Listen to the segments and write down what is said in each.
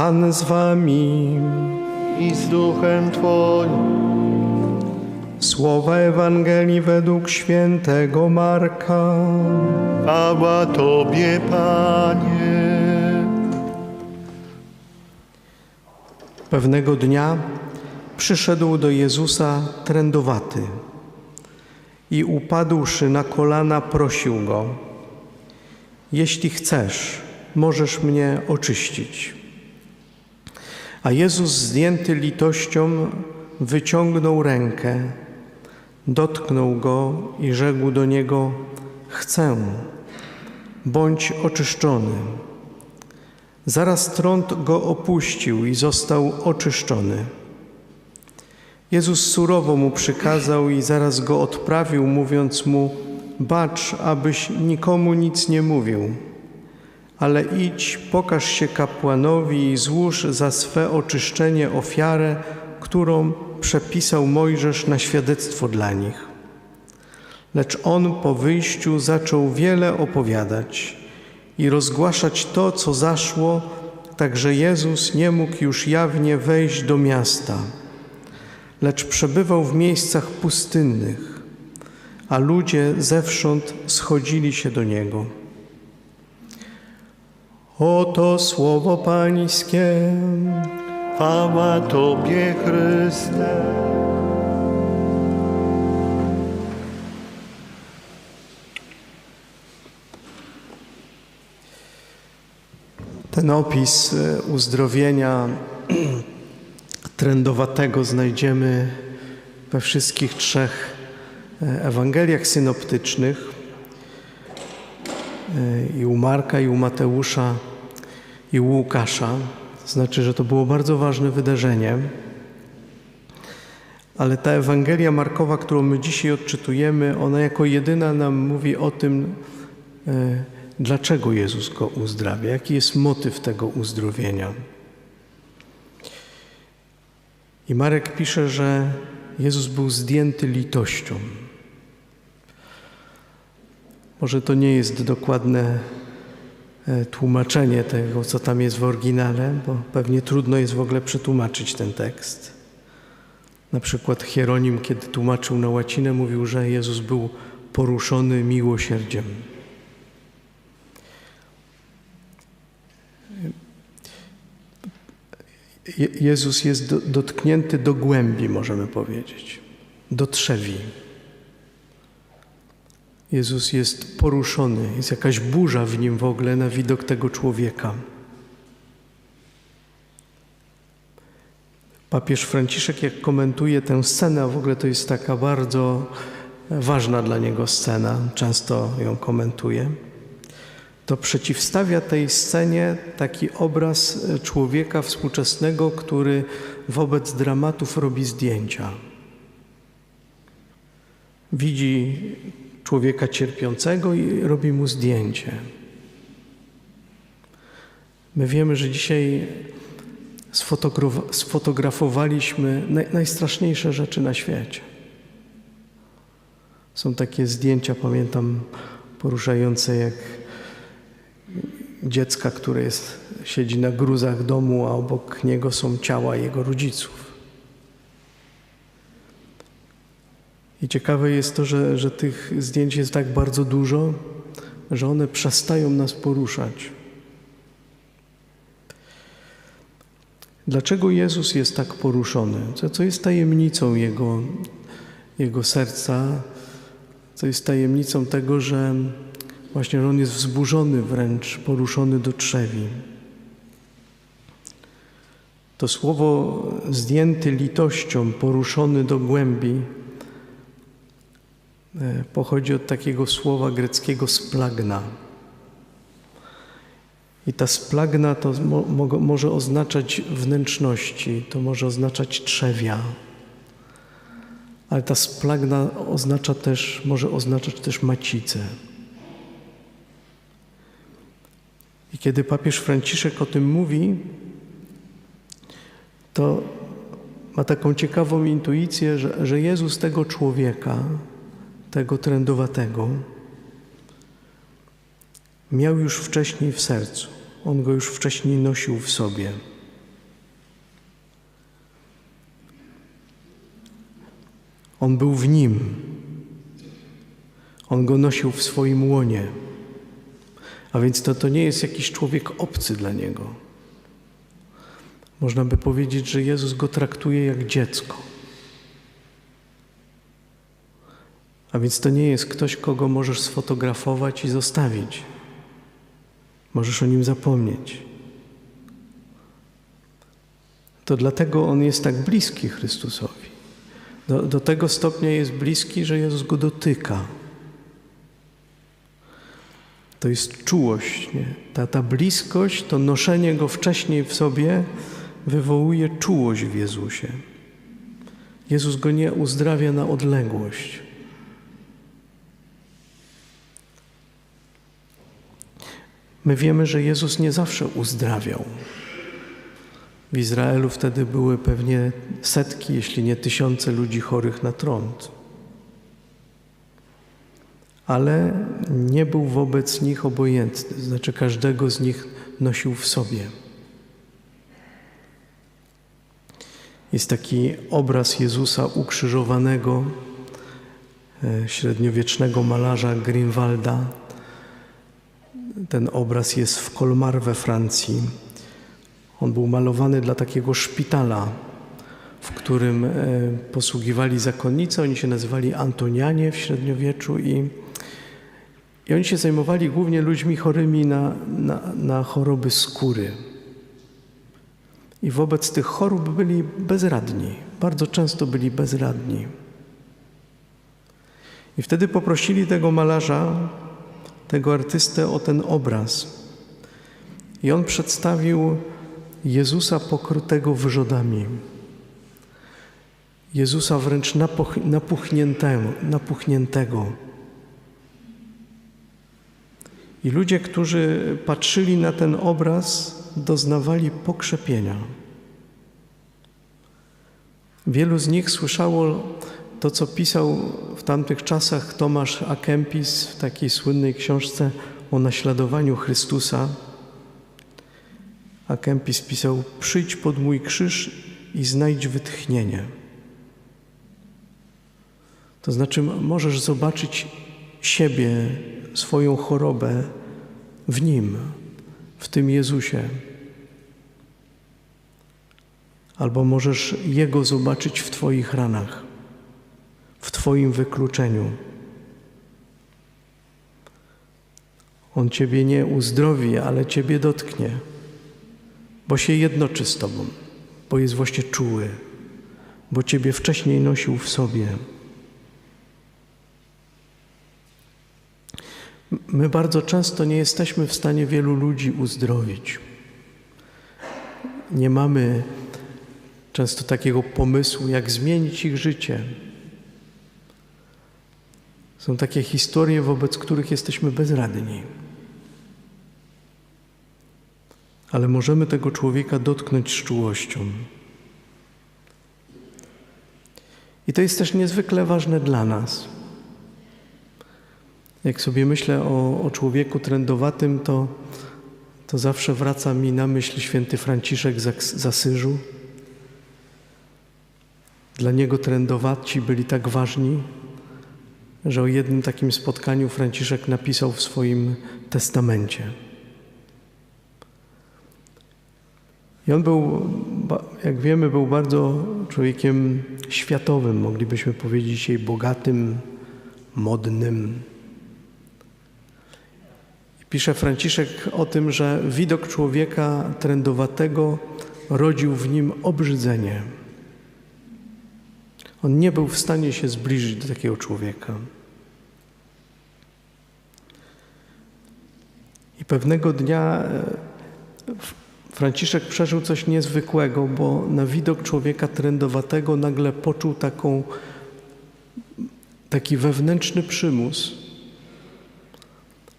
Pan z wami. i z duchem Twoim. Słowa Ewangelii według świętego Marka. Chwała Tobie, Panie. Pewnego dnia przyszedł do Jezusa trędowaty i upadłszy na kolana prosił go: Jeśli chcesz, możesz mnie oczyścić. A Jezus, zdjęty litością, wyciągnął rękę, dotknął go i rzekł do niego: Chcę, bądź oczyszczony. Zaraz trąd go opuścił i został oczyszczony. Jezus surowo mu przykazał i zaraz go odprawił, mówiąc mu: Bacz, abyś nikomu nic nie mówił, ale idź, pokaż się kapłanowi i złóż za swe oczyszczenie ofiarę, którą przepisał Mojżesz na świadectwo dla nich. Lecz on po wyjściu zaczął wiele opowiadać i rozgłaszać to, co zaszło, tak że Jezus nie mógł już jawnie wejść do miasta, lecz przebywał w miejscach pustynnych, a ludzie zewsząd schodzili się do Niego. Oto słowo Pańskie. Chwała Tobie, Chryste. Ten opis e, uzdrowienia trędowatego znajdziemy we wszystkich trzech e, Ewangeliach synoptycznych e, i u Marka, i u Mateusza, i Łukasza. Znaczy, że to było bardzo ważne wydarzenie. Ale ta Ewangelia Markowa, którą my dzisiaj odczytujemy, ona jako jedyna nam mówi o tym, e, dlaczego Jezus go uzdrawia, jaki jest motyw tego uzdrowienia. I Marek pisze, że Jezus był zdjęty litością. Może to nie jest dokładne tłumaczenie tego, co tam jest w oryginale, bo pewnie trudno jest w ogóle przetłumaczyć ten tekst. Na przykład Hieronim, kiedy tłumaczył na łacinę, mówił, że Jezus był poruszony miłosierdziem. Je- Jezus jest do, dotknięty do głębi, możemy powiedzieć, do trzewi. Jezus jest poruszony, jest jakaś burza w nim w ogóle na widok tego człowieka. Papież Franciszek, jak komentuje tę scenę, a w ogóle to jest taka bardzo ważna dla niego scena, często ją komentuje, to przeciwstawia tej scenie taki obraz człowieka współczesnego, który wobec dramatów robi zdjęcia. Widzi człowieka cierpiącego i robi mu zdjęcie. My wiemy, że dzisiaj sfotogra- sfotografowaliśmy naj, najstraszniejsze rzeczy na świecie. Są takie zdjęcia, pamiętam, poruszające jak dziecka, które jest, siedzi na gruzach domu, a obok niego są ciała jego rodziców. I ciekawe jest to, że, że tych zdjęć jest tak bardzo dużo, że one przestają nas poruszać. Dlaczego Jezus jest tak poruszony? Co, co jest tajemnicą jego, jego serca? Co jest tajemnicą tego, że właśnie On jest wzburzony wręcz, poruszony do trzewi? To słowo zdjęty litością, poruszony do głębi, pochodzi od takiego słowa greckiego splagna. I ta splagna to mo, może oznaczać wnętrzności, to może oznaczać trzewia. Ale ta splagna oznacza też, może oznaczać też macicę. I kiedy papież Franciszek o tym mówi, to ma taką ciekawą intuicję, że, że Jezus tego człowieka, tego trendowatego miał już wcześniej w sercu. On go już wcześniej nosił w sobie. On był w nim. On go nosił w swoim łonie. A więc to, to nie jest jakiś człowiek obcy dla niego. Można by powiedzieć, że Jezus go traktuje jak dziecko. A więc to nie jest ktoś, kogo możesz sfotografować i zostawić. Możesz o nim zapomnieć. To dlatego on jest tak bliski Chrystusowi. Do, do tego stopnia jest bliski, że Jezus go dotyka. To jest czułość. Nie? Ta, ta bliskość, to noszenie go wcześniej w sobie wywołuje czułość w Jezusie. Jezus go nie uzdrawia na odległość. My wiemy, że Jezus nie zawsze uzdrawiał. W Izraelu wtedy były pewnie setki, jeśli nie tysiące ludzi chorych na trąd. Ale nie był wobec nich obojętny, znaczy każdego z nich nosił w sobie. Jest taki obraz Jezusa ukrzyżowanego, e, średniowiecznego malarza Grünwalda. Ten obraz jest w Colmar we Francji. On był malowany dla takiego szpitala, w którym e, posługiwali zakonnice. Oni się nazywali Antonianie w średniowieczu i, i oni się zajmowali głównie ludźmi chorymi na, na, na choroby skóry. I wobec tych chorób byli bezradni. Bardzo często byli bezradni. I wtedy poprosili tego malarza, tego artystę o ten obraz. I on przedstawił Jezusa pokrytego wyrzodami. Jezusa wręcz napuch, napuchniętego, napuchniętego. I ludzie, którzy patrzyli na ten obraz, doznawali pokrzepienia. Wielu z nich słyszało to, co pisał w tamtych czasach Tomasz A. Kempis w takiej słynnej książce o naśladowaniu Chrystusa. A Kempis pisał: Przyjdź pod mój krzyż i znajdź wytchnienie. To znaczy, możesz zobaczyć siebie, swoją chorobę w nim, w tym Jezusie. Albo możesz Jego zobaczyć w Twoich ranach, w Twoim wykluczeniu. On Ciebie nie uzdrowi, ale Ciebie dotknie, bo się jednoczy z Tobą, bo jest właśnie czuły, bo Ciebie wcześniej nosił w sobie. My bardzo często nie jesteśmy w stanie wielu ludzi uzdrowić. Nie mamy często takiego pomysłu, jak zmienić ich życie. Są takie historie, wobec których jesteśmy bezradni. Ale możemy tego człowieka dotknąć z czułością. I to jest też niezwykle ważne dla nas. Jak sobie myślę o, o człowieku trędowatym, to, to zawsze wraca mi na myśl święty Franciszek z Asyżu. Dla niego trędowaci byli tak ważni, że o jednym takim spotkaniu Franciszek napisał w swoim testamencie. I on był, jak wiemy, był bardzo człowiekiem światowym, moglibyśmy powiedzieć dzisiaj bogatym, modnym. Pisze Franciszek o tym, że widok człowieka trędowatego rodził w nim obrzydzenie. On nie był w stanie się zbliżyć do takiego człowieka. I pewnego dnia Franciszek przeżył coś niezwykłego, bo na widok człowieka trędowatego nagle poczuł taką, taki wewnętrzny przymus,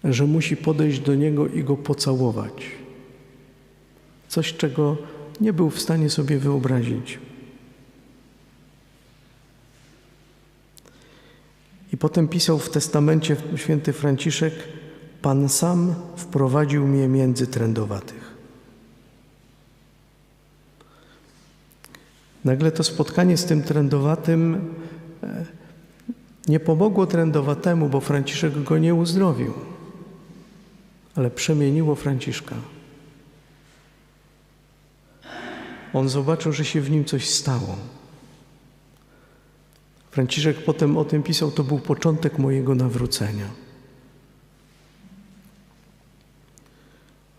że musi podejść do niego i go pocałować. Coś, czego nie był w stanie sobie wyobrazić. I potem pisał w testamencie święty Franciszek: Pan sam wprowadził mnie między trędowatych. Nagle to spotkanie z tym trędowatym e, nie pomogło trędowatemu, bo Franciszek go nie uzdrowił, ale przemieniło Franciszka. On zobaczył, że się w nim coś stało. Franciszek potem o tym pisał, to był początek mojego nawrócenia.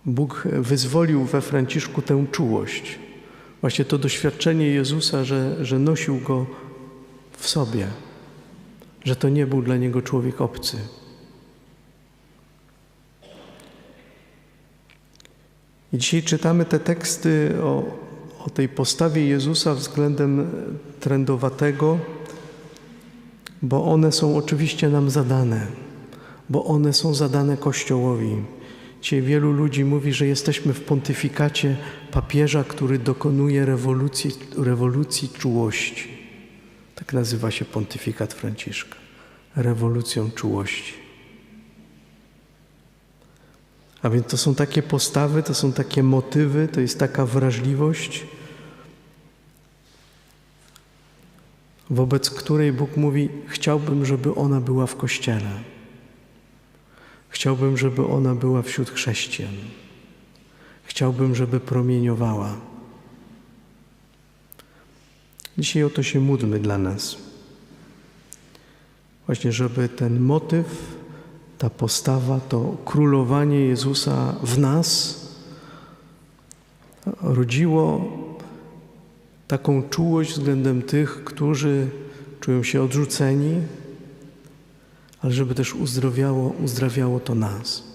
Bóg wyzwolił we Franciszku tę czułość. Właśnie to doświadczenie Jezusa, że, że nosił go w sobie, że to nie był dla niego człowiek obcy. I dzisiaj czytamy te teksty o, o tej postawie Jezusa względem trędowatego, bo one są oczywiście nam zadane, bo one są zadane Kościołowi. Dzisiaj wielu ludzi mówi, że jesteśmy w pontyfikacie papieża, który dokonuje rewolucji, rewolucji czułości. Tak nazywa się pontyfikat Franciszka. Rewolucją czułości. A więc to są takie postawy, to są takie motywy, to jest taka wrażliwość, wobec której Bóg mówi: Chciałbym, żeby ona była w kościele. Chciałbym, żeby ona była wśród chrześcijan. Chciałbym, żeby promieniowała. Dzisiaj o to się módlmy dla nas. Właśnie, żeby ten motyw, ta postawa, to królowanie Jezusa w nas rodziło taką czułość względem tych, którzy czują się odrzuceni, ale żeby też uzdrawiało, uzdrawiało to nas.